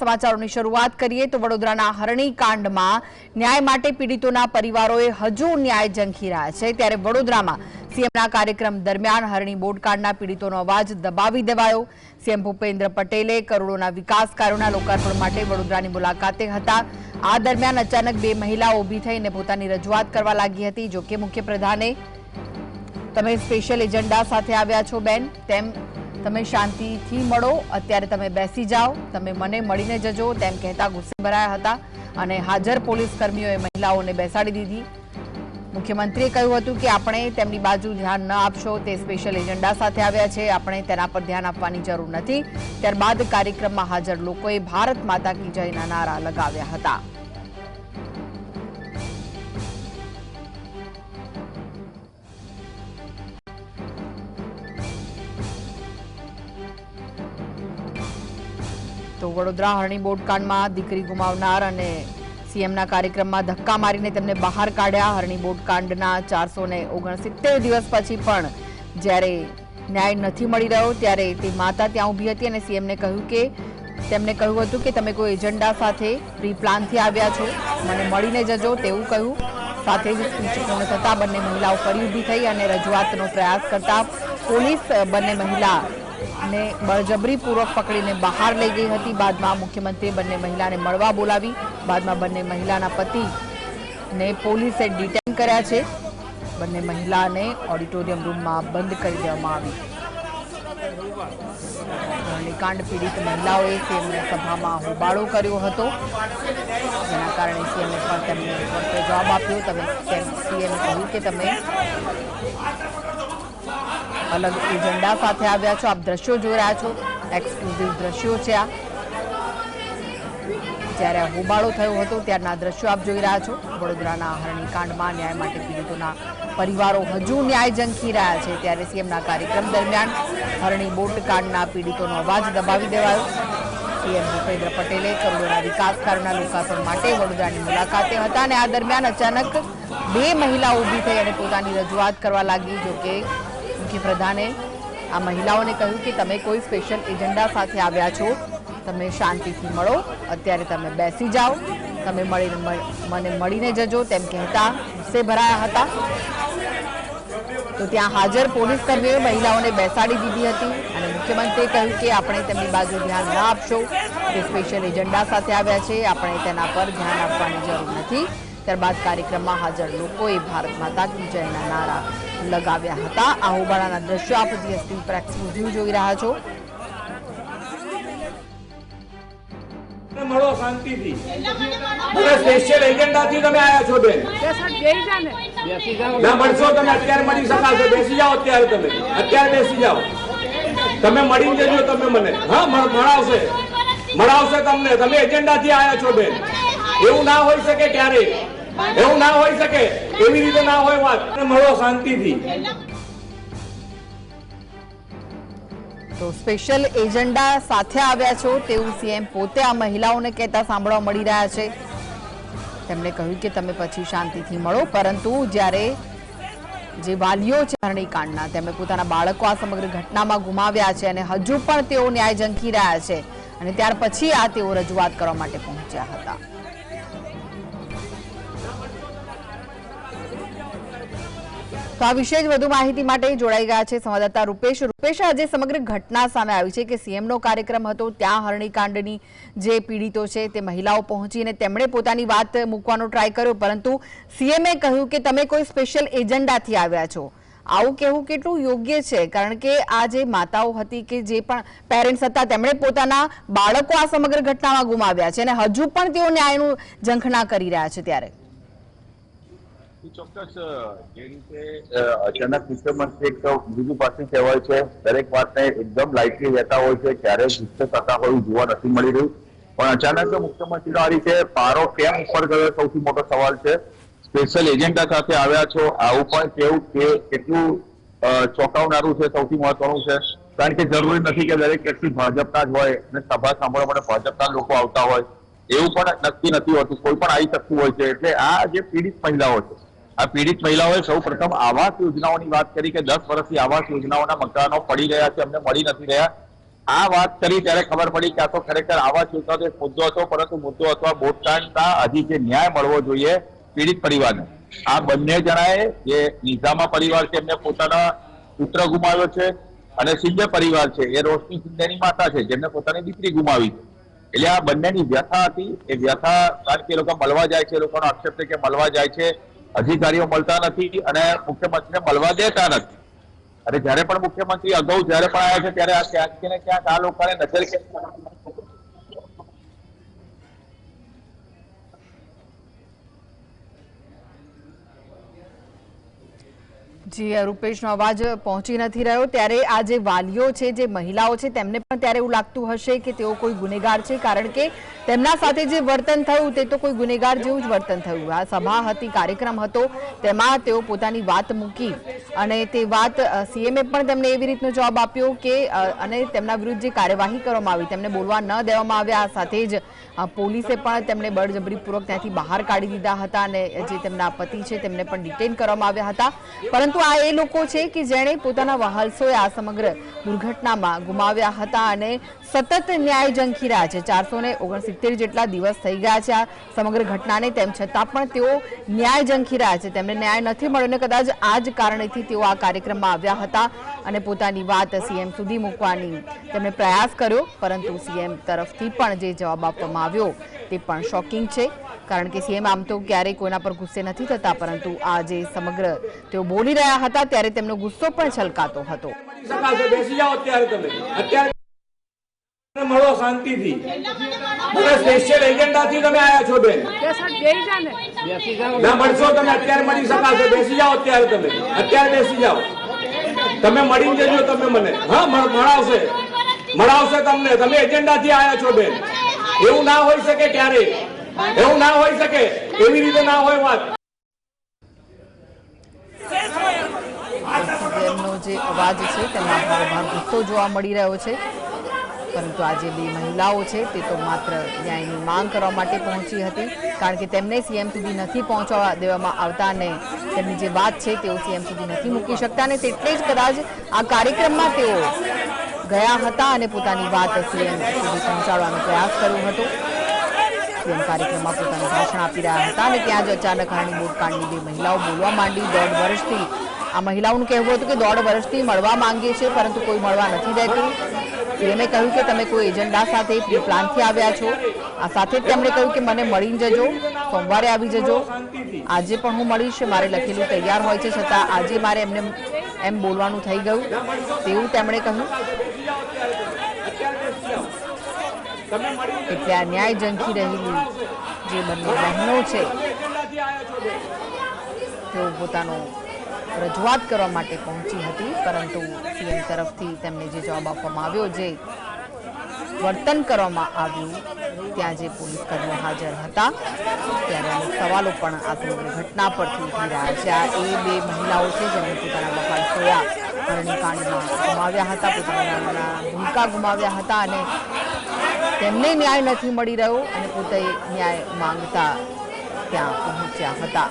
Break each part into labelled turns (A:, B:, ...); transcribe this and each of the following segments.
A: સમાચારોની શરૂઆત કરીએ તો વડોદરાના હરણી કાંડમાં ન્યાય માટે પીડિતોના પરિવારોએ હજુ ન્યાય ઝંખી રહ્યા છે. ત્યારે વડોદરામાં સીએમના કાર્યક્રમ દરમિયાન હરણી બોટકાંડના પીડિતોનો અવાજ દબાવી દેવાયો. સીએમ ભૂપેન્દ્ર પટેલે કરોડોના વિકાસ કાર્યોના લોકાર્પણ માટે વડોદરાની મુલાકાતે હતા. આ દરમિયાન અચાનક બે મહિલાઓ ઊભી થઈને પોતાની રજૂઆત કરવા લાગી હતી. જોકે મુખ્યપ્રધાને તમે સ્પેશિયલ એજન્ડા સાથે આવ્યા છો બેન, તેમ તમે શાંતિથી મળો, અત્યારે તમે બેસી જાઓ, તમે મને મળીને જજો, તેમ કહેતા ગુસ્સે ભરાયા હતા અને હાજર પોલીસ કર્મીઓએ મહિલાઓને બેસાડી દીધી. મુખ્યમંત્રીએ કહ્યું હતું કે આપણે તેમની બાજુ ધ્યાન ન આપશો, તે સ્પેશિયલ એજન્ડા સાથે આવ્યા છે, આપણે તેના પર ધ્યાન આપવાની જરૂર નથી. ત્યારબાદ કાર્યક્રમમાં હાજર લોકોએ ભારત માતા કી જયના નારા લગાવ્યા હતા. તો વડોદરા હરણી બોટકાંડમાં દીકરી ગુમાવનાર અને સીએમના કાર્યક્રમમાં ધક્કા મારીને તેમને બહાર કાઢ્યા. હરણી બોટકાંડના ચારસો ઓગણસિત્તેર દિવસ પછી પણ જ્યારે ન્યાય નથી મળી રહ્યો ત્યારે તે માતા ત્યાં ઊભી હતી અને સીએમને કહ્યું કે તેમને કહ્યું હતું કે તમે કોઈ એજન્ડા સાથે પ્રી પ્લાનથી આવ્યા છો. મને મળીને જજો તેવું કહ્યું. સાથે જ પૂર્ણ થતાં બંને મહિલાઓ ફરી ઊભી થઈ અને રજૂઆતનો પ્રયાસ કરતા પોલીસ બંને મહિલા ને બળજબરીપૂર્વક પકડીને બહાર લઈ ગઈ હતી. બાદમાં મુખ્યમંત્રી બંને મહિલાને મળવા બોલાવી. બાદમાં બંને મહિલાના પતિને પોલીસે ડિટેન કર્યા છે. બંને મહિલાને ઓડિટોરિયમ રૂમમાં બંધ કરી દેવામાં આવી. કાંડ પીડિત મહિલાઓએ સીએમને સભામાં હોબાળો કર્યો હતો. જેના કારણે સીએમએ પણ તેમને જવાબ આપ્યો. તમે સીએમ કહ્યું કે તમે અલગ એજન્ડા સાથે આવ્યા છો. આપ દ્રશ્યો જોઈ રહ્યા છો. એક્સક્લુઝિવ દ્રશ્યો છે આ. જ્યારે હોબાળો થયો હતો, ત્યારના દ્રશ્યો આપ જોઈ રહ્યા છો. વડોદરાના હરણી કાંડમાં ન્યાય માટે પીડિતોના પરિવારો હજુ ન્યાય ઝંખી રહ્યા છે. ત્યારે સીએમના કાર્યક્રમ દરમિયાન હરણી બોટકાંડના પીડિતોનો અવાજ દબાવી દેવાયો. સીએમ ભૂપેન્દ્ર પટેલે કરોડોના વિકાસ કાર્યના લોકાર્પણ માટે વડોદરાની મુલાકાતે હતા અને આ દરમિયાન અચાનક બે મહિલાઓ ઊભી થઈ અને પોતાની રજૂઆત કરવા લાગી, જોકે મુખ્યપ્રધાને આ મહિલાઓને કહ્યું કે તમે કોઈ સ્પેશિયલ એજન્ડા સાથે આવ્યા છો, તમે શાંતિથી મળો, અત્યારે તમે બેસી જાઓ, તમે મળીને મને મળીને જજો તેમ કહેતા ગુસ્સે ભરાયા હતા. તો ત્યાં હાજર પોલીસ કર્મીઓએ મહિલાઓને બેસાડી દીધી હતી અને મુખ્યમંત્રીએ કહ્યું કે આપણે તેમની બાજુ ધ્યાન ન આપશો, તે સ્પેશિયલ એજન્ડા સાથે આવ્યા છે, આપણે તેના પર ધ્યાન આપવાની જરૂર નથી. ત્યારબાદ કાર્યક્રમમાં હાજર લોકોએ ભારત માતા કી જયના નારા લગાવ્યા હતા. આ હોબાળાના દ્રશ્યો આપ જીએસટી પ્રેક્સ એક્સક્લુઝિવ જોઈ રહ્યા છો.
B: મળો શાંતિથી. મને સ્પેશિયલ એજન્ડાથી તમે આવ્યા છો, બેન. ના, મળશો તમે. અત્યારે મળી શકાશો. બેસી જાઓ અત્યારે તમે. અત્યારે બેસી જાઓ. તમે મળીને જજો તમે મને. હા મળ- મળાવશે. મળાવશે તમને. તમે એજન્ડાથી આવ્યા છો, બેન. એવું ના હોઈ શકે ક્યારે એવું ના હોઈ શકે. એવી રીતે ના હોય વાત. મળો શાંતિથી.
A: તો સ્પેશિયલ એજન્ડા સાથે આવ્યા છો તેવું સીએમ પોતે આ મહિલાઓને કહેતા સાંભળવા મળી રહ્યા છે. તેમણે કહ્યું કે તમે પછી શાંતિથી મળો, પરંતુ જ્યારે જે વાલીઓ છે હરણીકાંડના તેમણે પોતાના બાળકો આ સમગ્ર ઘટનામાં ગુમાવ્યા છે અને હજુ પણ તેઓ ન્યાય ઝંખી રહ્યા છે. અને ત્યાર પછી આ તેઓ રજૂઆત કરવા માટે પહોંચ્યા હતા. તો આ વિશે જ વધુ માહિતી માટે જોડાઈ ગયા છે સંવાદદાતા રૂપેશ. રૂપેશ, આજે સમગ્ર ઘટના સામે આવી છે કે સીએમનો કાર્યક્રમ હતો, ત્યાં હરણીકાંડની જે પીડિતો છે તે મહિલાઓ પહોંચીને તેમણે પોતાની વાત મૂકવાનો ટ્રાય કર્યો, પરંતુ સીએમએ કહ્યું કે તમે કોઈ સ્પેશિયલ એજન્ડાથી આવ્યા છો. આવું કહેવું કેટલું યોગ્ય છે? કારણ કે આ જે માતાઓ હતી કે જે પણ પેરેન્ટ્સ હતા, તેમણે પોતાના બાળકો આ સમગ્ર ઘટનામાં ગુમાવ્યા છે અને હજુ પણ તેઓ ન્યાયનું ઝંખના કરી રહ્યા છે ત્યારે.
C: ચોક્કસ અચાનક મુખ્યમંત્રી એક તો બીજું પાછું કહેવાય છે, દરેક વાતને એકદમ લાઇટલી લેતા હોય છે ક્યારે ગુસ્સે થતા હોય જોવા નથી મળી રહ્યું. પણ અચાનક મુખ્યમંત્રીનો આ રીતે પારો કેમ ઉપર ગયો સૌથી મોટો સવાલ છે. સ્પેશિયલ એજન્ડા સાથે આવ્યા છો, આવું પણ કેવું કે કેટલું ચોંકાવનારું છે સૌથી મહત્વનું છે. કારણ કે જરૂરી નથી કે દરેક વ્યક્તિ ભાજપના જ હોય અને સભા સાંભળવા માટે ભાજપના લોકો આવતા હોય. એવું પણ નક્કી નથી હોતું, કોઈ પણ આવી શકતું હોય છે. એટલે આ જે પીડિત મહિલાઓ છે આ પીડિત મહિલાઓએ સૌ પ્રથમ આવાસ યોજનાઓની વાત કરી કે દસ વર્ષથી આવાસ યોજનાઓના મકાનો પડી રહ્યા છે, અમને મળી નથી રહ્યા. આ વાત કરી ત્યારે ખબર પડી કે આ તો ખરેખર આવા ચૂંટવાનો એક મુદ્દો હતો, પરંતુ મુદ્દો અથવા બોટકાંડના હજી જે ન્યાય મળવો જોઈએ પીડિત પરિવારને. આ બંને જણાએ જે નિઝામા પરિવાર છે, એમને પોતાના પુત્ર ગુમાવ્યો છે અને સિંધે પરિવાર છે, એ રોશની સિંધેની માતા છે, જેમને પોતાની દીકરી ગુમાવી છે. એટલે આ બંનેની વ્યથા હતી, એ વ્યથા કારણ કે એ લોકો મળવા જાય છે, એ લોકોનો આક્ષેપ છે કે મળવા જાય છે. અધિકારીઓ મળતા નથી અને મુખ્યમંત્રીને મળવા દેતા નથી. અને જયારે પણ મુખ્યમંત્રી અગાઉ જયારે પણ આવ્યા છે, ત્યારે આ ક્યાંક ને ક્યાંક આ લોકોને નજર
A: જી રૂપેશનો અવાજ પહોંચી નથી રહ્યો. ત્યારે આ જે વાલીઓ છે, જે મહિલાઓ છે, તેમને પણ ત્યારે એવું લાગતું હશે કે તેઓ કોઈ ગુનેગાર છે, કારણ કે તેમના સાથે જે વર્તન થયું તે તો કોઈ ગુનેગાર જેવું જ વર્તન થયું. આ સભા હતી, કાર્યક્રમ હતો, તેમાં તેઓ પોતાની વાત મૂકી અને તે વાત સીએમએ પણ તેમને એવી રીતનો જવાબ આપ્યો કે અને તેમના વિરુદ્ધ જે કાર્યવાહી કરવામાં આવી તેમને બોલવા ન દેવામાં આવ્યા. સાથે જ પોલીસે પણ તેમને બળજબરીપૂર્વક ત્યાંથી બહાર કાઢી દીધા હતા અને જે તેમના પતિ છે તેમને પણ ડિટેન કરવામાં આવ્યા હતા. પરંતુ આ એ લોકો છે કે જેણે પોતાના વહાલસોએ આ સમગ્ર દુર્ઘટનામાં ગુમાવ્યા હતા અને સતત ન્યાય જંખી રહ્યા છે. ચારસો ને જેટલા દિવસ થઈ ગયા છે આ સમગ્ર ઘટનાને. તેમ છતાં પણ તેઓ ન્યાય ઝંખી રહ્યા છે. તેમને ન્યાય નથી મળ્યો અને કદાચ આ જ કારણેથી તેઓ આ કાર્યક્રમમાં આવ્યા હતા અને પોતાની વાત સીએમ સુધી મૂકવાની તેમણે પ્રયાસ કર્યો, પરંતુ સીએમ તરફથી પણ જે જવાબ આપવામાં આવ્યો તે પણ શોકિંગ છે. કારણ કે સીએમ આમ તો ક્યારેય કોઈના પર ગુસ્સે નથી થતા, પરંતુ આ જે સમગ્ર તેઓ બોલી રહ્યા હતા ત્યારે તેમનો ગુસ્સો પણ છલકાતો હતો.
B: મળો શાંતિથી. મને સ્પેશિયલ એજન્ડાથી તમે આવ્યા છો, બેન. ના મળશો તમે, અત્યારે મળી શકાશે. બેસી જાઓ અત્યારે તમે. અત્યારે બેસી જાઓ. તમે મળીને જજો તમે મને. હા મળાવશે. મળાવશે તમને. તમે એજન્ડાથી આવ્યા છો, બેન. એવું ના હોઈ શકે ક્યારે. એવું ના હોઈ શકે. એવી રીતે ના હોય વાત.
A: જે અવાજ છે તેમાં ભાર જોવા મળી રહ્યો છે. પરંતુ આજે બે મહિલાઓ છે, તે તો માત્ર ન્યાયની માંગ કરવા માટે પહોંચી હતી, કારણ કે તેમને સીએમ સુધી નથી પહોંચવા દેવામાં આવતા અને તેમની જે વાત છે, તેઓ સીએમ સુધી નથી મૂકી શકતા અને તેટલે જ કદાચ આ કાર્યક્રમમાં તેઓ ગયા હતા અને પોતાની વાત સીએમ સુધી પહોંચાડવાનો પ્રયાસ કર્યો હતો. સીએમ કાર્યક્રમમાં પોતાનું ભાષણ આપી રહ્યા હતા અને ત્યાં જ અચાનક હારણી બોટકાંડની બે મહિલાઓ બોલવા માંડી. દોઢ વર્ષથી આ મહિલાઓનું કહેવું હતું કે દોઢ વર્ષથી મળવા માંગીએ છીએ, પરંતુ કોઈ મળવા નથી દેતું. સીએમએ કહ્યું કે તમે કોઈ એજન્ડા સાથે પ્રી પ્લાનથી આવ્યા છો. આ સાથે જ તેમણે કહ્યું કે મને મળીને જજો, સોમવારે આવી જજો. આજે પણ હું મળીશ, મારે લખેલું તૈયાર હોય છે, છતાં આજે મારે એમને એમ બોલવાનું થઈ ગયું. તેવું તેમણે કહ્યું. એટલે આ ન્યાય ઝંખી રહેલી જે બંને બહેનો છે, તેઓ પોતાનો રજૂઆત કરવા માટે પહોંચી હતી, પરંતુ સીએમ તરફથી તેમને જે જવાબ આપવામાં આવ્યો, જે વર્તન કરવામાં આવ્યું, ત્યાં જે પોલીસ કર્મીઓ હાજર હતા, ત્યારે અનેક સવાલો પણ આ સમગ્ર ઘટના પરથી ઉઠી રહ્યા છે. આ એ બે મહિલાઓ છે જેમણે પોતાના વફાદ સોયા હરણીકાંડમાં ગુમાવ્યા હતા, પોતાના ભૂમિકા ગુમાવ્યા હતા અને તેમને ન્યાય નથી મળી રહ્યો અને પોતે ન્યાય માંગતા ત્યાં પહોંચ્યા હતા.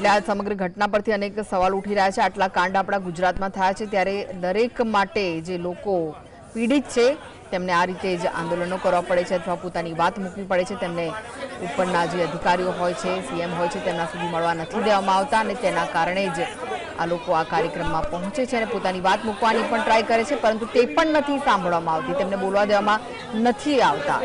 A: એટલે આ સમગ્ર ઘટના પરથી અનેક સવાલ ઉઠી રહ્યા છે. આટલા કાંડ આપણા ગુજરાતમાં થયા છે. ત્યારે દરેક માટે જે લોકો પીડિત છે, તેમને આ રીતે જ આંદોલનો કરવા પડે છે અથવા પોતાની વાત મૂકવી પડે છે. તેમને ઉપરના જે અધિકારીઓ હોય છે, સીએમ હોય છે, તેમના સુધી મળવા નથી દેવામાં આવતા અને તેના કારણે જ આ લોકો આ કાર્યક્રમમાં પહોંચે છે અને પોતાની વાત મૂકવાની પણ ટ્રાય કરે છે, પરંતુ તે પણ નથી સાંભળવામાં આવતી. તેમને બોલવા દેવામાં નથી આવતા.